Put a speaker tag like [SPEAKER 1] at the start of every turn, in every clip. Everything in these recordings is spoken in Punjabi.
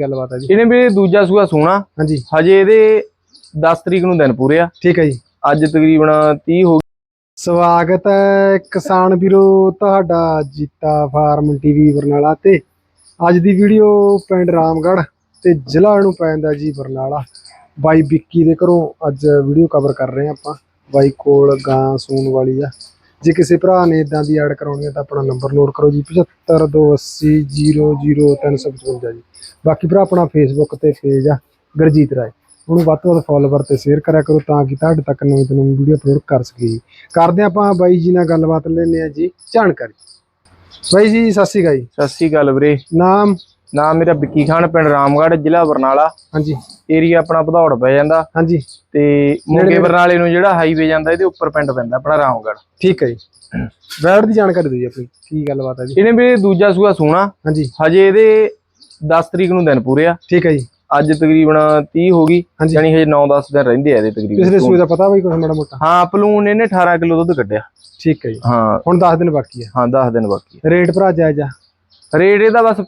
[SPEAKER 1] ਗੱਲਬਾਤ ਹੈ ਜੀ।
[SPEAKER 2] ਇਹਨੇ ਵੀ ਦੂਜਾ ਸੂਆ ਸੋਣਾ
[SPEAKER 1] ਹਾਂਜੀ।
[SPEAKER 2] ਹਜੇ ਇਹਦੇ 10 ਤਰੀਕ ਨੂੰ ਦਿਨ ਪੂਰੇ ਆ।
[SPEAKER 1] ਠੀਕ ਹੈ ਜੀ।
[SPEAKER 2] ਅੱਜ ਤਕਰੀਬਨ 30 ਹੋ
[SPEAKER 1] ਸਵਾਗਤ ਹੈ ਕਿਸਾਨ ਵੀਰੋ ਤੁਹਾਡਾ ਜੀਤਾ ਫਾਰਮ ਟੀਵੀ ਬਰਨਾਲਾ ਤੇ। ਅੱਜ ਦੀ ਵੀਡੀਓ ਪਿੰਡ ਰਾਮਗੜ੍ਹ ਤੇ ਜ਼ਿਲ੍ਹਾ ਨੂੰ ਪੈਂਦਾ ਜੀ ਬਰਨਾਲਾ। ਬਾਈ ਵਿੱਕੀ ਦੇ ਘਰੋਂ ਅੱਜ ਵੀਡੀਓ ਕਵਰ ਕਰ ਰਹੇ ਆਪਾਂ। ਬਾਈ ਕੋਲ ਗਾਂ ਸੂਣ ਵਾਲੀ ਆ। ਜੇ ਕਿਸੇ ਭਰਾ ਨੇ ਇਦਾਂ ਦੀ ਐਡ ਕਰਾਉਣੀ ਹੈ ਤਾਂ ਆਪਣਾ ਨੰਬਰ ਨੋਟ ਕਰੋ ਜੀ 7528000355 ਜੀ। ਬਾਕੀ ਭਰਾ ਆਪਣਾ ਫੇਸਬੁੱਕ ਤੇ ਪੇਜ ਆ ਗੁਰਜੀਤ ਰਾਏ। ਉਹਨੂੰ ਵੱਧ ਤੋਂ ਵੱਧ ਫੋਲੋਵਰ ਤੇ ਸ਼ੇਅਰ ਕਰਿਆ ਕਰੋ ਤਾਂ ਕਿ ਤੁਹਾਡੇ ਤੱਕ ਨਵੀਂ ਤੋਂ ਨਵੀਂ ਵੀਡੀਓ ਅਪਲੋਡ ਕਰ ਸਕੀਏ ਜੀ। ਕਰਦੇ ਆਪਾਂ ਬਾਈ ਜੀ ਨਾਲ ਗੱਲਬਾਤ ਲੈਂਦੇ ਆ ਜੀ ਜਾਣਕਾਰੀ। ਬਾਈ ਜੀ ਸਤਿ ਸ਼੍ਰੀ ਅਕਾਲ ਜੀ।
[SPEAKER 2] ਸਤਿ ਸ੍ਰੀ ਅਕਾਲ ਵੀਰੇ।
[SPEAKER 1] ਨਾਮ?
[SPEAKER 2] ਨਾਮ ਮੇਰਾ ਵਿੱਕੀ ਖਾਨ ਪਿੰਡ ਰਾਮਗੜ੍ਹ ਜ਼ਿਲ੍ਹਾ ਬਰਨਾਲਾ।
[SPEAKER 1] ਹਾਂਜੀ।
[SPEAKER 2] ਏਰੀਆ ਆਪਣਾ ਭਦੌੜ ਪੈ ਜਾਂਦਾ।
[SPEAKER 1] ਹਾਂਜੀ।
[SPEAKER 2] ਤੇ ਮੋਗੇ ਬਰਨਾਲੇ ਨੂੰ ਜਿਹੜਾ ਹਾਈਵੇ ਜਾਂਦਾ ਇਹਦੇ ਉੱਪਰ ਪਿੰਡ ਪੈਂਦਾ ਆਪਣਾ ਰਾਮਗੜ੍ਹ।
[SPEAKER 1] ਠੀਕ ਹੈ ਜੀ। ਬੈਡ ਦੀ ਜਾਣਕਾਰੀ ਦਿਓ ਜੀ ਆਪਣੀ। ਕੀ ਗੱਲਬਾਤ ਹੈ ਜੀ?
[SPEAKER 2] ਇਹਨੇ ਵੀ ਦੂਜਾ ਸੂਆ ਸੋਣਾ।
[SPEAKER 1] ਹਾਂਜੀ।
[SPEAKER 2] ਹਜੇ ਇਹਦੇ 10 ਤਰੀਕ ਨੂੰ ਦਿਨ ਪੂਰੇ ਆ।
[SPEAKER 1] ਠੀਕ ਹੈ ਜੀ।
[SPEAKER 2] ਅੱਜ ਤਕਰੀਬਨ 30 ਹੋ ਗਈ।
[SPEAKER 1] ਹਾਂਜੀ।
[SPEAKER 2] ਯਾਨੀ ਹਜੇ 9-10 ਦਿਨ ਰਹਿੰਦੇ ਆ ਇਹਦੇ
[SPEAKER 1] ਪਿਛਲੇ
[SPEAKER 2] ਤਕਰੀਬਨ
[SPEAKER 1] ਸੂਏ ਦਾ ਪਤਾ ਬਾਈ ਕੁਛ ਮਾੜਾ ਮੋਟਾ?
[SPEAKER 2] ਹਾਂ ਪਲੂਨ ਇਹਨੇ 18 ਕਿਲੋ ਦੁੱਧ ਕੱਢਿਆ।
[SPEAKER 1] ਠੀਕ ਹੈ ਜੀ।
[SPEAKER 2] ਹਾਂ।
[SPEAKER 1] ਹੁਣ 10 ਦਿਨ ਬਾਕੀ ਹੈ
[SPEAKER 2] ਹਾਂ 10 ਦਿਨ ਬਾਕੀ
[SPEAKER 1] ਰੇਟ ਭਰਾ ਜਾਇਜ਼ ਆ
[SPEAKER 2] ਆ? ਰੇਟ ਇਹਦਾ ਬਸ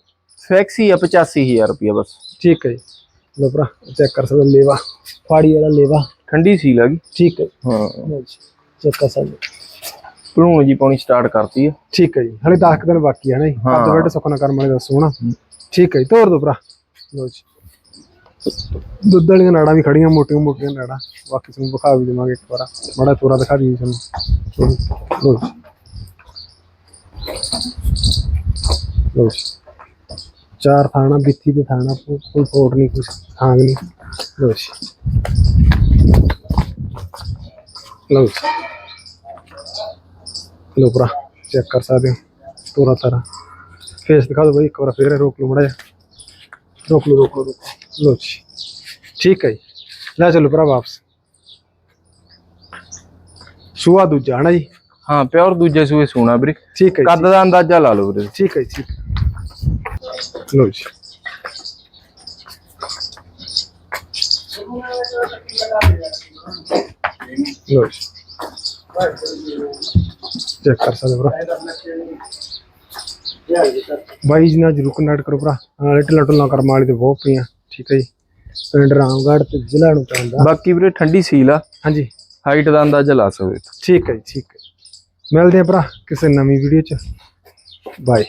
[SPEAKER 2] ਫਿਕਸ ਹੀ ਆ 85000 ਰੁਪਇਆ ਬਸ।
[SPEAKER 1] ਠੀਕ ਹੈ ਜੀ। ਲੋ ਭਰਾ ਚੈੱਕ ਕਰ ਸਕਦੇ ਲੇਵਾ ਫਾੜੀ ਵਾਲਾ ਲੇਵਾ
[SPEAKER 2] ਠੰਡੀ ਸੀਲ ਆ ਗਈ।
[SPEAKER 1] ਠੀਕ ਹੈ
[SPEAKER 2] ਹਾਂ।
[SPEAKER 1] ਚੈੱਕ ਕਰ ਸਕਦੇ
[SPEAKER 2] ਪਲੂਨ ਜੀ ਪਾਉਣੀ ਸਟਾਰਟ ਕਰਤੀ ਆ।
[SPEAKER 1] ਠੀਕ ਹੈ ਜੀ। ਹਲੇ 10 ਦਿਨ ਬਾਕੀ ਹੈ ਨਾ ਜੀ।
[SPEAKER 2] ਹਾਂ।
[SPEAKER 1] ਅੱਜ ਬੈਠ ਸੁਖਨਾ ਕਰਮ ਵਾਲੇ ਦੱਸੋ ਨਾ। ਠੀਕ ਹੈ ਜੀ ਤੋਰ ਦੋ ਭਰਾ। ਲੋ ਜੀ। ਦੁੱਧ ਵਾਲੀਆਂ ਨਾੜਾਂ ਵੀ ਖੜੀਆਂ ਮੋਟੀਆਂ ਮੋਟੀਆਂ ਨਾੜਾਂ। ਬਾਕੀ ਤੁਹਾਨੂੰ ਵਿਖਾ ਵੀ ਦੇਵਾਂਗੇ ਇੱਕ ਵਾਰ। ਮਾੜਾ ਤੋਰਾ ਦਿਖਾ ਦਈਏ ਤੁਹਾਨੂੰ। ਲੋ ਜੀ। ਲੋ ਜੀ। ਚਾਰ ਥਾਣਾ ਬਿੱਤੀ ਤੇ ਥਾਣਾ ਕੋ- ਕੋਈ ਫੋੜ ਨਹੀਂ ਕੁਛ ਖਾਂਗ ਨਹੀਂ ਲੋ ਜੀ ਲੋ ਜੀ ਲੋ ਭਰਾ ਚੈੱਕ ਕਰ ਸਕਦੇ ਹੋ ਪੂਰਾ ਤਰ੍ਹਾਂ ਫੇਸ ਦਿਖਾ ਦਿਓ ਬਈ ਇੱਕ ਵਾਰ ਫੇਰ ਰੋਕ ਲਓ ਮੜਾ ਜਾ ਰੋਕ ਲਓ ਰੋਕ ਲਓ ਰੋਕ ਲਓ। ਲਓ ਜੀ ਠੀਕ ਹੈ ਜੀ ਲੈ ਚਲੋ ਭਰਾ ਵਾਪਸ ਸੂਆ ਦੂਜਾ ਹਨਾ ਜੀ
[SPEAKER 2] ਹਾਂ ਪਿਓਰ ਦੂਜੇ ਸੂਏ ਸੋਨਾ ਵੀਰੇ
[SPEAKER 1] ਠੀਕ ਹੈ ਜੀ
[SPEAKER 2] ਕੱਦ ਦਾ ਅੰਦਾਜ਼ਾ ਲਾ ਲਓ ਵੀਰੇ
[SPEAKER 1] ਠੀਕ ਹੈ ਜੀ ਠੀਕ ਲਓ ਜੀ ਲਓ ਜੀ ਚੈੱਕ ਕਰ ਸਕਦੇ ਭਰਾ ਬਾਈ ਜੀ ਨਾਲ ਜਰੂਰ ਕਨੈਕਟ ਕਰੋ ਭਰਾ। ਨਾਲੇ ਢਿੱਲਾ ਢੁੱਲਾ ਕਰਮ ਵਾਲੀ ਤੇ ਬਹੁਤ ਪਈਆਂ ਠੀਕ ਹੈ ਜੀ। ਪਿੰਡ ਰਾਮਗੜ੍ਹ ਤੇ ਜ਼ਿਲ੍ਹਾ ਨੂੰ ਪੈਂਦਾ
[SPEAKER 2] ਬਾਕੀ ਵੀਰੇ ਠੰਡੀ ਸੀਲ ਆ।
[SPEAKER 1] ਹਾਂਜੀ।
[SPEAKER 2] ਹਾਈਟ ਦਾ ਅੰਦਾਜ਼ਾ ਲਾ ਸਕਦੇ।
[SPEAKER 1] ਠੀਕ ਹੈ ਜੀ ਠੀਕ ਹੈ। ਮਿਲਦੇ ਆ ਭਰਾ ਕਿਸੇ ਨਵੀਂ ਵੀਡੀਓ ਚ। ਬਾਏ